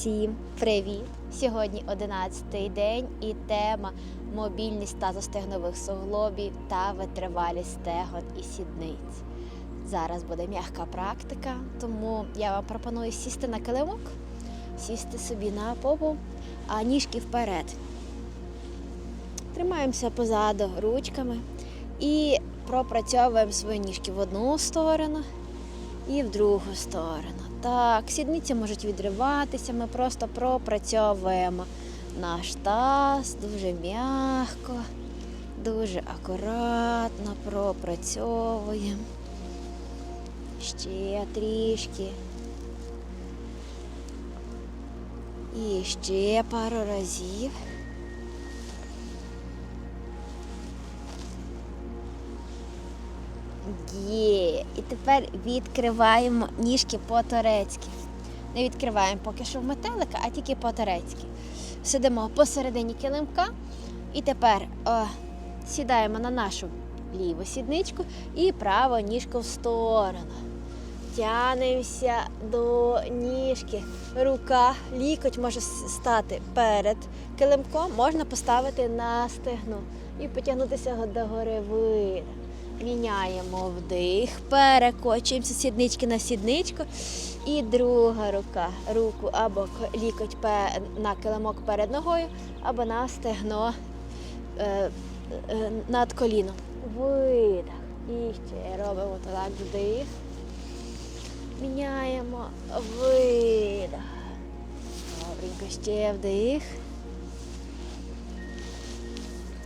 Всім привіт! Сьогодні 11-й день і тема мобільність тазостегнових суглобів та витривалість стегон і сідниць. Зараз буде м'яка практика, тому я вам пропоную сісти на килимок, сісти собі на попу, а ніжки вперед. Тримаємося позаду ручками і пропрацьовуємо свої ніжки в одну сторону і в другу сторону. Так, сідниці можуть відриватися, ми просто пропрацьовуємо наш таз дуже м'яко, дуже акуратно пропрацьовуємо. Ще трішки. І ще пару разів. Є. І тепер відкриваємо ніжки по-турецьки. Не відкриваємо поки що в метелика, а тільки по-турецьки. Сидимо посередині килимка. І тепер о, сідаємо на нашу ліву сідничку і праву ніжку в сторону. Тянемося до ніжки. Рука, лікоть може стати перед килимком, можна поставити на стегну і потягнутися до гори видих. Міняємо вдих, перекочуємося сіднички на сідничку. І друга рука. Руку або лікоть на килимок перед ногою, або на стегно е, е, над коліном. Видих. І ще робимо так вдих. Міняємо видих. Добренько, ще вдих.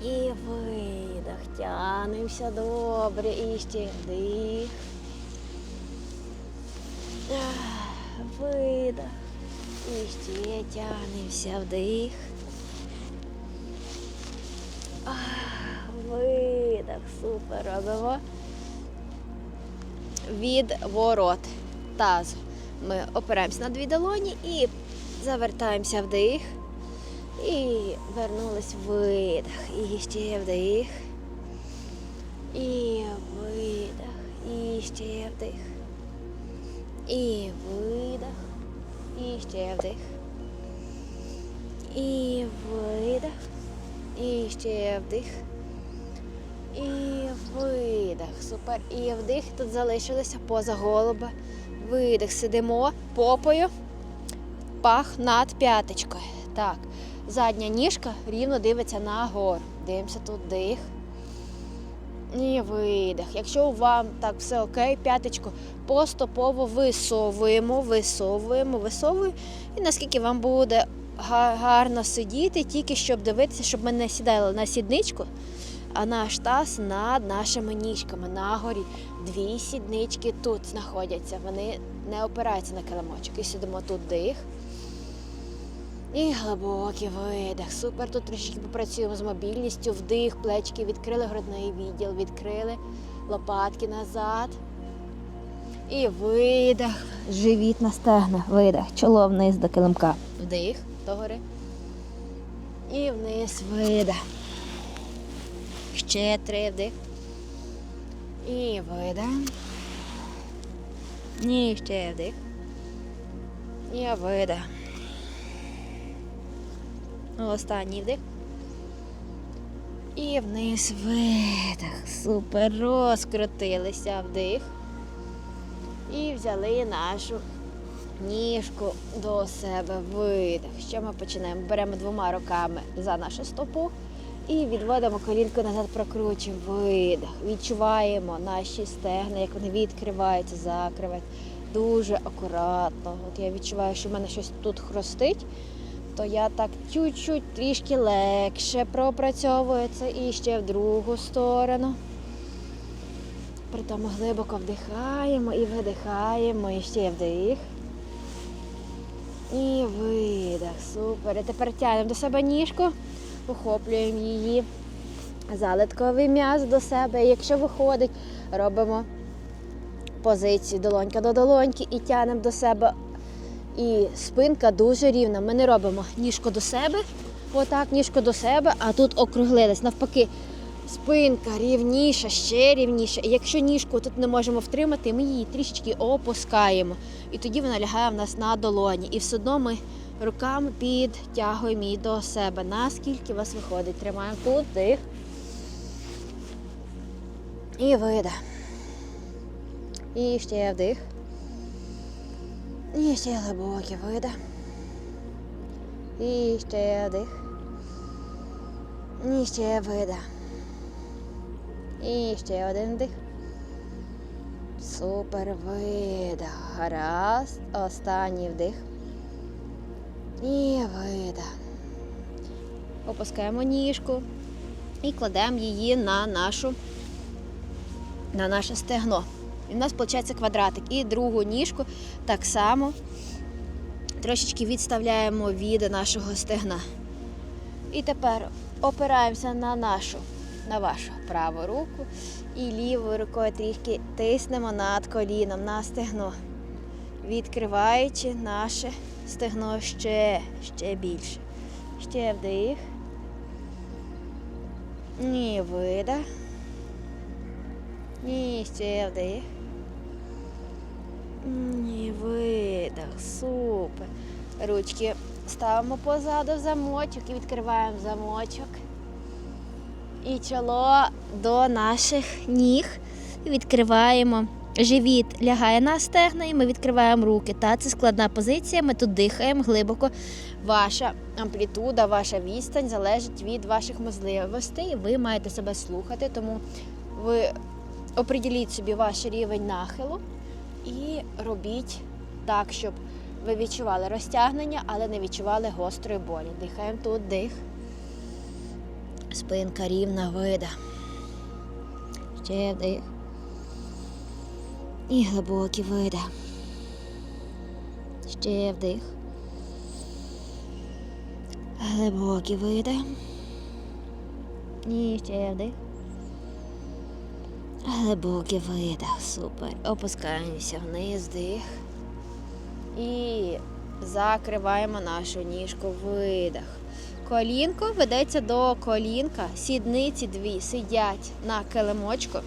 І видих. Тянемося добре. І ще вдих. Ах, Видих. І ще тянемося вдих. Видих. Супер. Робимо. Відворот тазу. Ми опираємося на дві долоні і завертаємося вдих. І вернулись видих. І ще вдих. І видих. І ще вдих. І видих. І ще вдих. І видих. І ще вдих. І видих. Супер. І вдих. Тут залишилися поза голуба. Видих. Сидимо попою. Пах над п'яточкою. Так. Задня ніжка рівно дивиться нагору. Дивимося тут дих. І видих. Якщо вам так все окей, п'яточку поступово висовуємо, висовуємо, висовуємо. І наскільки вам буде гарно сидіти, тільки щоб дивитися, щоб ми не сідали на сідничку, а наш таз над нашими ніжками на горі. Дві сіднички тут знаходяться. Вони не опираються на килимочок. І сидимо тут дих. І глибокий видих. Супер. Тут трішки попрацюємо з мобільністю. Вдих, плечки відкрили грудний відділ, відкрили лопатки назад. І видих. Живіт на стегна. Видих. Чоло вниз до килимка. Вдих догори. І вниз видих. Ще три вдих. І видих. І ще вдих. І видих. Останній вдих. І вниз видих. Супер. Розкрутилися вдих. І взяли нашу ніжку до себе. Видих. Що ми починаємо? Беремо двома руками за нашу стопу і відводимо колінку назад, прокручуємо. Видих. Відчуваємо наші стегна, як вони відкриваються, закриваються. Дуже акуратно. От я відчуваю, що в мене щось тут хрустить то я так чуть-чуть трішки легше пропрацьовую це і ще в другу сторону. Притом глибоко вдихаємо і видихаємо, і ще вдих. І видих. Супер. І тепер тягнемо до себе ніжку, охоплюємо її. Залитковий м'яз до себе. І якщо виходить, робимо позицію долонька до долоньки і тягнемо до себе і спинка дуже рівна. Ми не робимо ніжку до себе, отак, ніжку до себе, а тут округлилась. Навпаки, спинка рівніша, ще рівніша. І якщо ніжку тут не можемо втримати, ми її трішечки опускаємо. І тоді вона лягає в нас на долоні. І все одно ми Руками підтягуємо її до себе. Наскільки у вас виходить. Тримаємо тут дих. І видих. І ще вдих. І ще глибокий видих. І ще вдих. І ще видих. І ще один вдих. Супер видих. Гаразд. Останній вдих. І видих. Опускаємо ніжку і кладемо її на нашу на наше стегно. І в нас виходить квадратик. І другу ніжку так само трошечки відставляємо від нашого стегна. І тепер опираємося на нашу, на вашу праву руку і лівою рукою трішки тиснемо над коліном на стегно, відкриваючи наше стегно ще, ще більше. Ще вдих. І видих. І ще вдих. І видих. Супер. Ручки ставимо позаду в замочок і відкриваємо замочок. І чоло до наших ніг. Відкриваємо. Живіт лягає на стегна і ми відкриваємо руки. Та це складна позиція. Ми тут дихаємо глибоко. Ваша амплітуда, ваша відстань залежить від ваших можливостей. Ви маєте себе слухати, тому ви оприділіть собі ваш рівень нахилу і робіть так, щоб ви відчували розтягнення, але не відчували гострої болі. Дихаємо тут дих. Спинка рівна вида. Ще вдих. І глибокий вида. Ще вдих. Глибокий видих. І ще вдих. Глибокий видих. Супер. Опускаємося вниз, дих. І закриваємо нашу ніжку. Видих. Колінко ведеться до колінка. Сідниці дві сидять на килимочку.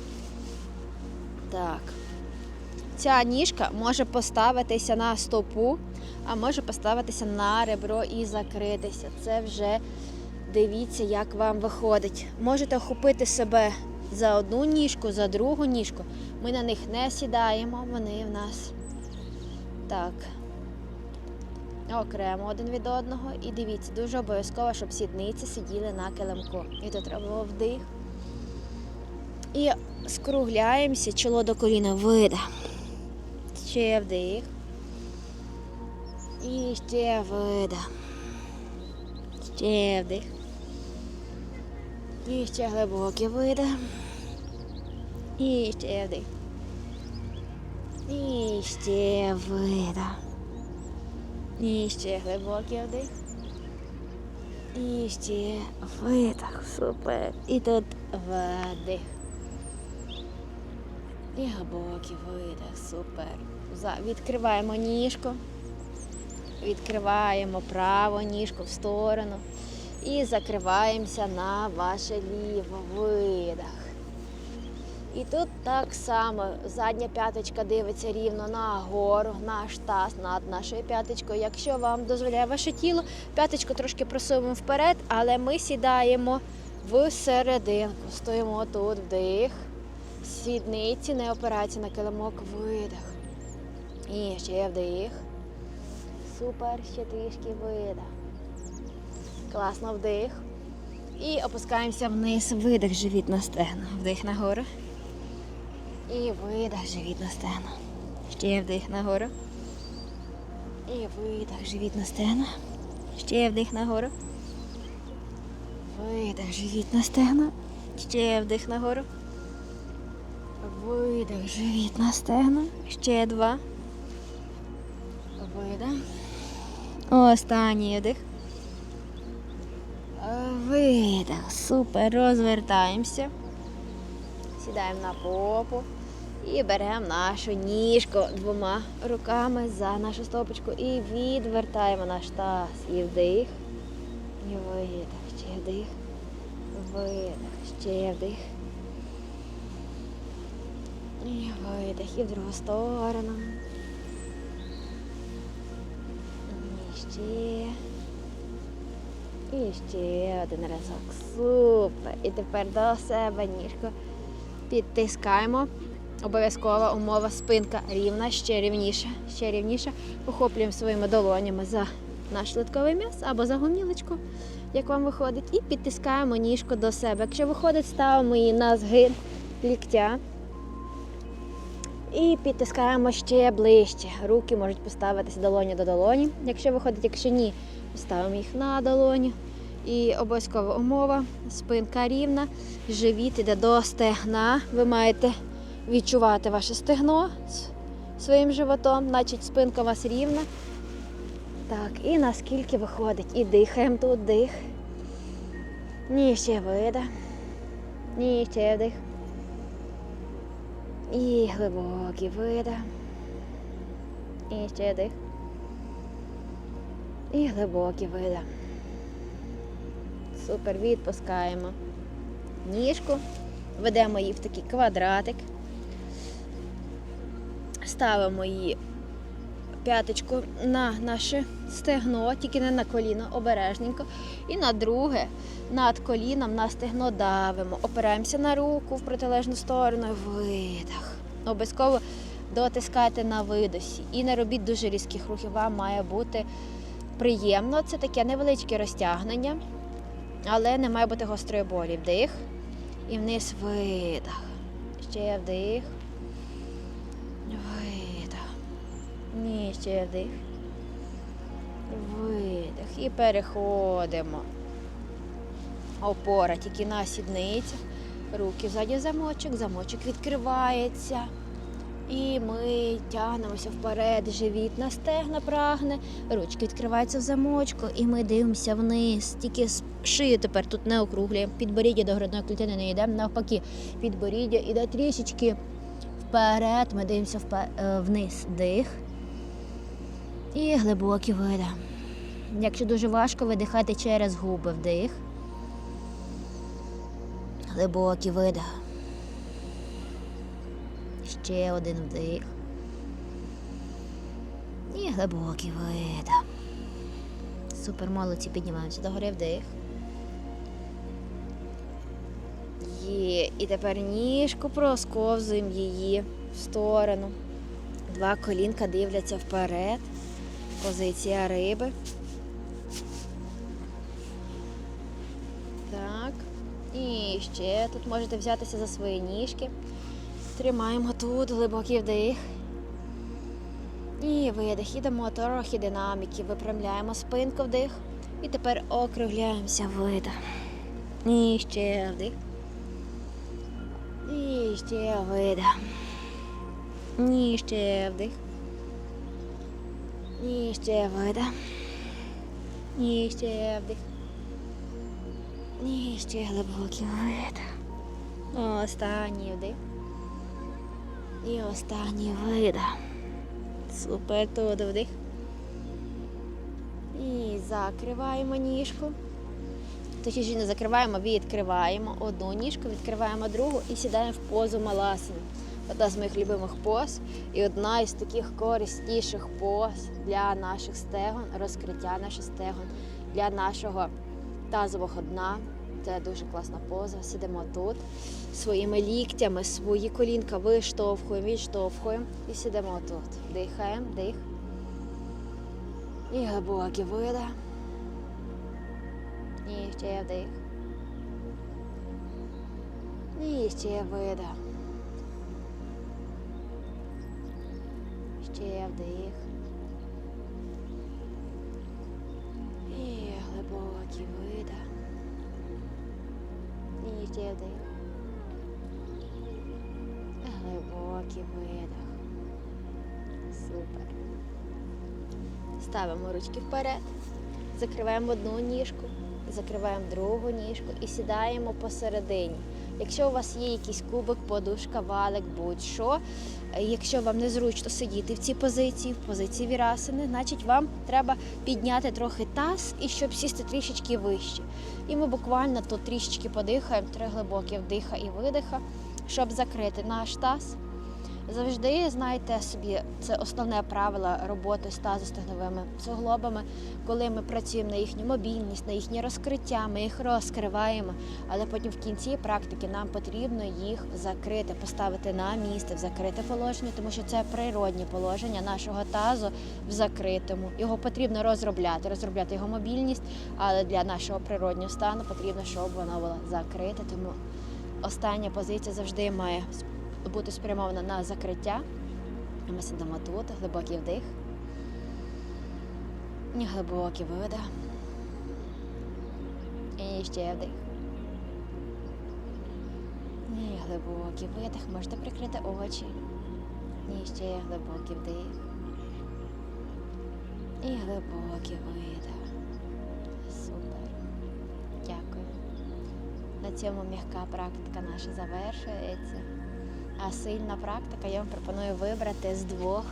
Так. Ця ніжка може поставитися на стопу, а може поставитися на ребро і закритися. Це вже дивіться, як вам виходить. Можете охопити себе за одну ніжку, за другу ніжку. Ми на них не сідаємо, вони в нас так. Окремо один від одного. І дивіться, дуже обов'язково, щоб сідниці сиділи на килимку. І тут було вдих. І скругляємося, чоло до коліна вида. Ще вдих. І ще вида. Ще вдих. І ще глибокий видих. Ще вдих. І ще видих. І ще глибокий вдих. І ще видих. Супер. І тут вдих. І глибокий видих. Супер. Відкриваємо ніжку. Відкриваємо праву ніжку в сторону. І закриваємося на ваше ліво видих. І тут так само задня п'яточка дивиться рівно нагору, наш таз над нашою п'яточкою. Якщо вам дозволяє ваше тіло, п'яточку трошки просуємо вперед, але ми сідаємо в серединку. Стоїмо тут, вдих. Сідниці не опираються на килимок, видих. І ще вдих. Супер, ще трішки видих. Класно вдих. І опускаємося вниз. Видих, живіт на стегна. Вдих нагору. І видих, живіт на стегна. Ще вдих нагору. І видих, живіт на стегна. Ще вдих нагору. Видих, живіт на стегна. Ще вдих нагору. Видих, живіт на стегна. Ще два. Видих. Останній вдих. Видих. Супер. Розвертаємося. Сідаємо на попу і беремо нашу ніжку двома руками за нашу стопочку і відвертаємо наш таз. І вдих. І видих. Ще вдих. Видих. Ще вдих. І видих. І в другу сторону. І ще. І ще один разок. Супер. І тепер до себе ніжку підтискаємо. Обов'язкова умова спинка рівна, ще рівніше, ще рівніше. Охоплюємо своїми долонями за наш литковий м'яз або за гомілочку, як вам виходить, і підтискаємо ніжку до себе. Якщо виходить, ставимо її на згин ліктя. І підтискаємо ще ближче. Руки можуть поставитися долоні до долоні. Якщо виходить, якщо ні, ставимо їх на долоні. І обов'язкова умова, спинка рівна, живіт іде до стегна. Ви маєте відчувати ваше стегно своїм животом, значить спинка у вас рівна. Так, і наскільки виходить. І дихаємо тут, дих. Ні, ще видих. Ні, ще вдих. І глибокий видих. І ще дих. І глибокий видих. Супер, відпускаємо ніжку, ведемо її в такий квадратик, ставимо її п'яточку на наше стегно, тільки не на коліно, обережненько. І на друге, над коліном на стегно давимо. Опираємося на руку в протилежну сторону, видих. Обов'язково дотискайте на видосі. І не робіть дуже різких рухів. Вам має бути приємно. Це таке невеличке розтягнення, але не має бути гострої болі. Вдих. І вниз видих. Ще вдих. Ні, ще вдих. Видих. І переходимо. Опора тільки на сідницях. Руки ззаді замочок, замочок відкривається. І ми тягнемося вперед, живіт на стегна прагне, ручки відкриваються в замочку, і ми дивимося вниз. Тільки шию тепер тут не округлюємо. Підборіддя до грудної клітини не йдемо. Навпаки, підборіддя іде трішечки вперед. Ми дивимося е, вниз. Дих. І глибокий видих. Якщо дуже важко, видихати через губи вдих. Глибокий видих. Ще один вдих. І глибокий видих. Супер молодці, піднімаємося догори вдих. Є. І тепер ніжку просковзуємо її в сторону. Два колінка дивляться вперед. Позиція риби. Так. І ще тут можете взятися за свої ніжки. Тримаємо тут глибокий вдих. І видих. Ідемо трохи динаміки. Випрямляємо спинку вдих. І тепер округляємося видих. І ще вдих. І ще видих. І ще вдих. І ще видих. І ще вдих. І ще глибокий видих. Останній вдих. І останній видих. Супер, тут вдих. І закриваємо ніжку. Точніше не закриваємо, відкриваємо одну ніжку, відкриваємо другу і сідаємо в позу маласини. Одна з моїх любимих поз і одна із таких корисніших поз для наших стегон, розкриття наших стегон, для нашого тазового дна. Це дуже класна поза. Сидимо тут своїми ліктями, свої колінка виштовхуємо, відштовхуємо і сидимо тут. Дихаємо, дих. І глибокий видих. І ще вдих. І ще вдих. І глибокий видих. І ще вдих. Глибокий видих. Супер. Ставимо ручки вперед, закриваємо одну ніжку, закриваємо другу ніжку і сідаємо посередині. Якщо у вас є якийсь кубик, подушка, валик, будь-що, якщо вам незручно сидіти в цій позиції, в позиції вірасини, значить вам треба підняти трохи таз і щоб сісти трішечки вище. І ми буквально тут трішечки подихаємо, три глибокі вдиха і видиха, щоб закрити наш таз. Завжди знайте собі, це основне правило роботи з тазостегновими суглобами, коли ми працюємо на їхню мобільність, на їхнє розкриття, ми їх розкриваємо, але потім в кінці практики нам потрібно їх закрити, поставити на місце, в закрите положення, тому що це природні положення нашого тазу в закритому. Його потрібно розробляти, розробляти його мобільність, але для нашого природнього стану потрібно, щоб воно було закрите. Тому остання позиція завжди має бути спрямована на закриття. Ми сидимо тут, глибокий вдих. Глибокий видих. І ще вдих. І глибокий видих. Можете прикрити очі. І ще глибокий вдих. І глибокий видих. Супер. Дякую. На цьому м'яка практика наша завершується. А сильна практика я вам пропоную вибрати з двох.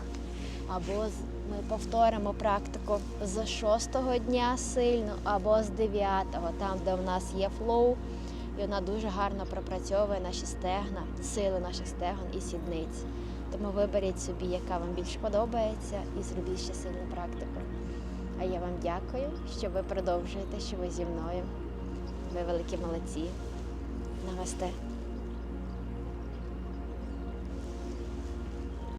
Або ми повторимо практику з шостого дня сильну, або з дев'ятого, там, де в нас є флоу, і вона дуже гарно пропрацьовує наші стегна, сили наших стегон і сідниць. Тому виберіть собі, яка вам більш подобається, і зробіть ще сильну практику. А я вам дякую, що ви продовжуєте, що ви зі мною. Ви великі молодці. Намасте.